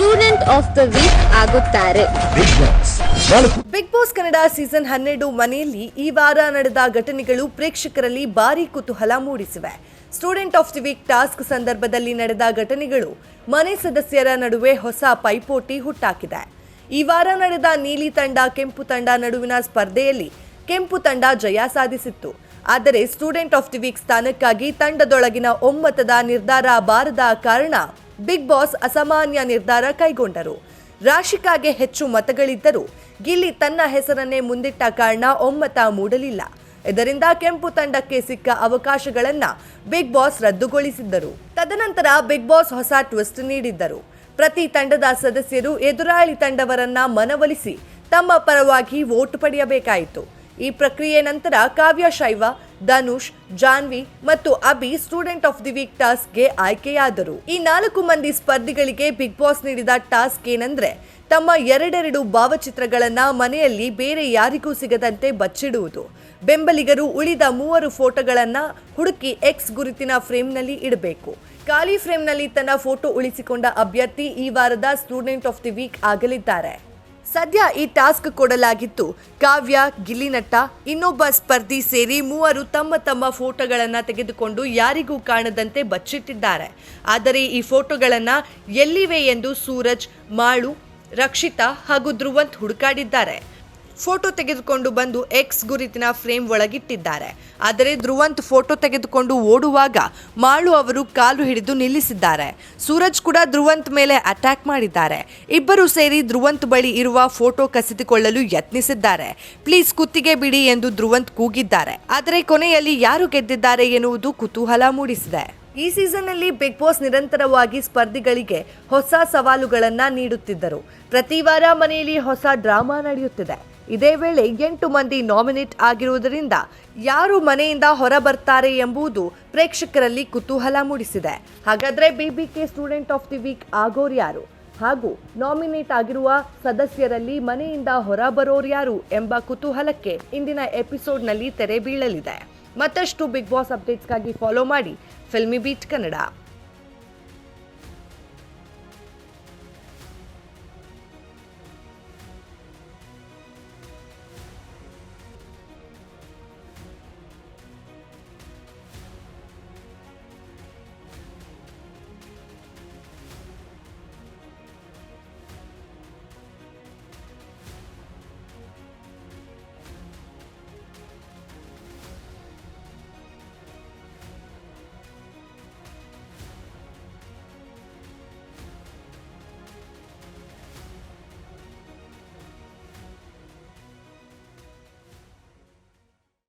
Student of the week ಆಗುತ್ತಾರೆ. Big boss big boss Kannada season ಹನ್ನೆರಡು ಮನೆಯಲ್ಲಿ ಈ ವಾರ ನಡೆದ ಘಟನೆಗಳು ಪ್ರೇಕ್ಷಕರಲ್ಲಿ ಭಾರಿ ಕುತೂಹಲ ಮೂಡಿಸಿವೆ. Student of the week task ಸಂದರ್ಭದಲ್ಲಿ ನಡೆದ ಘಟನೆಗಳು ಮನೆ ಸದಸ್ಯರ ನಡುವೆ ಹೊಸ ಪೈಪೋಟಿ ಹುಟ್ಟಾಕಿದೆ. ಈ ವಾರ ನಡೆದ ನೀಲಿ ತಂಡ ಕೆಂಪು ತಂಡ ನಡುವಿನ ಸ್ಪರ್ಧೆಯಲ್ಲಿ ಕೆಂಪು ತಂಡ ಜಯ ಸಾಧಿಸಿತ್ತು. ಆದರೆ ಸ್ಟೂಡೆಂಟ್ ಆಫ್ ದಿ ವೀಕ್ ಸ್ಥಾನಕ್ಕಾಗಿ ತಂಡದೊಳಗಿನ ಒಮ್ಮತದ ನಿರ್ಧಾರ ಬಾರದ ಕಾರಣ ಬಿಗ್ ಬಾಸ್ ಅಸಾಮಾನ್ಯ ನಿರ್ಧಾರ ಕೈಗೊಂಡರು. ರಾಶಿಕಾಗೆ ಹೆಚ್ಚು ಮತಗಳಿದ್ದರೂ ಗಿಲ್ಲಿ ತನ್ನ ಹೆಸರನ್ನೇ ಮುಂದಿಟ್ಟ ಕಾರಣ ಒಮ್ಮತ ಮೂಡಲಿಲ್ಲ. ಇದರಿಂದ ಕೆಂಪು ತಂಡಕ್ಕೆ ಸಿಕ್ಕ ಅವಕಾಶಗಳನ್ನ ಬಿಗ್ ಬಾಸ್ ರದ್ದುಗೊಳಿಸಿದ್ದರು. ತದನಂತರ ಬಿಗ್ ಬಾಸ್ ಹೊಸ ಟ್ವಿಸ್ಟ್ ನೀಡಿದ್ದರು. ಪ್ರತಿ ತಂಡದ ಸದಸ್ಯರು ಎದುರಾಳಿ ತಂಡವರನ್ನ ಮನವೊಲಿಸಿ ತಮ್ಮ ಪರವಾಗಿ ವೋಟ್ ಪಡೆಯಬೇಕಾಯಿತು. ಈ ಪ್ರಕ್ರಿಯೆ ನಂತರ ಕಾವ್ಯ ಶೈವ ಧನುಷ್, ಜಾನ್ವಿ ಮತ್ತು Abhi student of the week ಟಾಸ್ಕ್ಗೆ ಆಯ್ಕೆಯಾದರು. ಈ ನಾಲ್ಕು ಮಂದಿ ಸ್ಪರ್ಧಿಗಳಿಗೆ ಬಿಗ್ ಬಾಸ್ ನೀಡಿದ ಟಾಸ್ಕ್ ಏನಂದ್ರೆ, ತಮ್ಮ ಎರಡೆರಡು ಭಾವಚಿತ್ರಗಳನ್ನ ಮನೆಯಲ್ಲಿ ಬೇರೆ ಯಾರಿಗೂ ಸಿಗದಂತೆ ಬಚ್ಚಿಡುವುದು. ಬೆಂಬಲಿಗರು ಉಳಿದ ಮೂವರು ಫೋಟೋಗಳನ್ನ ಹುಡುಕಿ ಎಕ್ಸ್ ಗುರುತಿನ ಫ್ರೇಮ್ನಲ್ಲಿ ಇಡಬೇಕು. ಖಾಲಿ ಫ್ರೇಮ್ನಲ್ಲಿ ತನ್ನ ಫೋಟೋ ಉಳಿಸಿಕೊಂಡ ಅಭ್ಯರ್ಥಿ ಈ ವಾರದ ಸ್ಟೂಡೆಂಟ್ ಆಫ್ ದಿ ವೀಕ್ ಆಗಲಿದ್ದಾರೆ. ಸದ್ಯ ಈ ಟಾಸ್ಕ್ ಕೊಡಲಾಗಿತ್ತು. ಕಾವ್ಯ ಗಿಲಿನಟ್ಟ ಇನ್ನೊಬ್ಬ ಸ್ಪರ್ಧಿ ಸೇರಿ ಮೂವರು ತಮ್ಮ ತಮ್ಮ ಫೋಟೋಗಳನ್ನು ತೆಗೆದುಕೊಂಡು ಯಾರಿಗೂ ಕಾಣದಂತೆ ಬಚ್ಚಿಟ್ಟಿದ್ದಾರೆ. ಆದರೆ ಈ ಫೋಟೋಗಳನ್ನು ಎಲ್ಲಿವೆ ಎಂದು ಸೂರಜ್, ಮಾಳು, ರಕ್ಷಿತಾ ಹಾಗೂ ಧ್ರುವಂತ್ ಹುಡುಕಾಡಿದ್ದಾರೆ. ಫೋಟೋ ತೆಗೆದುಕೊಂಡು ಬಂದು ಎಕ್ಸ್ ಗುರುತಿನ ಫ್ರೇಮ್ ಒಳಗಿಟ್ಟಿದ್ದಾರೆ. ಆದರೆ ಧ್ರುವಂತ್ ಫೋಟೋ ತೆಗೆದುಕೊಂಡು ಓಡುವಾಗ ಮಾಳು ಅವರು ಕಾಲು ಹಿಡಿದು ನಿಲ್ಲಿಸಿದ್ದಾರೆ. ಸೂರಜ್ ಕೂಡ ಧ್ರುವಂತ್ ಮೇಲೆ ಅಟ್ಯಾಕ್ ಮಾಡಿದ್ದಾರೆ. ಇಬ್ಬರು ಸೇರಿ ಧ್ರುವಂತ್ ಬಳಿ ಇರುವ ಫೋಟೋ ಕಸಿದುಕೊಳ್ಳಲು ಯತ್ನಿಸಿದ್ದಾರೆ. ಪ್ಲೀಸ್ ಕುತ್ತಿಗೆ ಬಿಡಿ ಎಂದು ಧ್ರುವಂತ್ ಕೂಗಿದ್ದಾರೆ. ಆದರೆ ಕೊನೆಯಲ್ಲಿ ಯಾರು ಗೆದ್ದಿದ್ದಾರೆ ಎನ್ನುವುದು ಕುತೂಹಲ ಮೂಡಿಸಿದೆ. ಈ ಸೀಸನ್ನಲ್ಲಿ ಬಿಗ್ ಬಾಸ್ ನಿರಂತರವಾಗಿ ಸ್ಪರ್ಧಿಗಳಿಗೆ ಹೊಸ ಸವಾಲುಗಳನ್ನು ನೀಡುತ್ತಿದ್ದರು. ಪ್ರತಿ ವಾರ ಮನೆಯಲ್ಲಿ ಹೊಸ ಡ್ರಾಮಾ ನಡೆಯುತ್ತಿದೆ. ಇದೇ ವೇಳೆ ಎಂಟು ಮಂದಿ ನಾಮಿನೇಟ್ ಆಗಿರುವುದರಿಂದ ಯಾರು ಮನೆಯಿಂದ ಹೊರ ಬರ್ತಾರೆ ಎಂಬುದು ಪ್ರೇಕ್ಷಕರಲ್ಲಿ ಕುತೂಹಲ ಮೂಡಿಸಿದೆ. ಹಾಗಾದ್ರೆ BBK student of the week ಆಗೋರು ಯಾರು? ಹಾಗೂ ನಾಮಿನೇಟ್ ಆಗಿರುವ ಸದಸ್ಯರಲ್ಲಿ ಮನೆಯಿಂದ ಹೊರ ಬರೋರು ಯಾರು ಎಂಬ ಕುತೂಹಲಕ್ಕೆ ಇಂದಿನ ಎಪಿಸೋಡ್ನಲ್ಲಿ ತೆರೆ ಬೀಳಲಿದೆ. ಮತ್ತಷ್ಟು ಬಿಗ್ ಬಾಸ್ ಅಪ್ಡೇಟ್ಸ್ಗಾಗಿ ಫಾಲೋ ಮಾಡಿ. Filmibeat Kannada.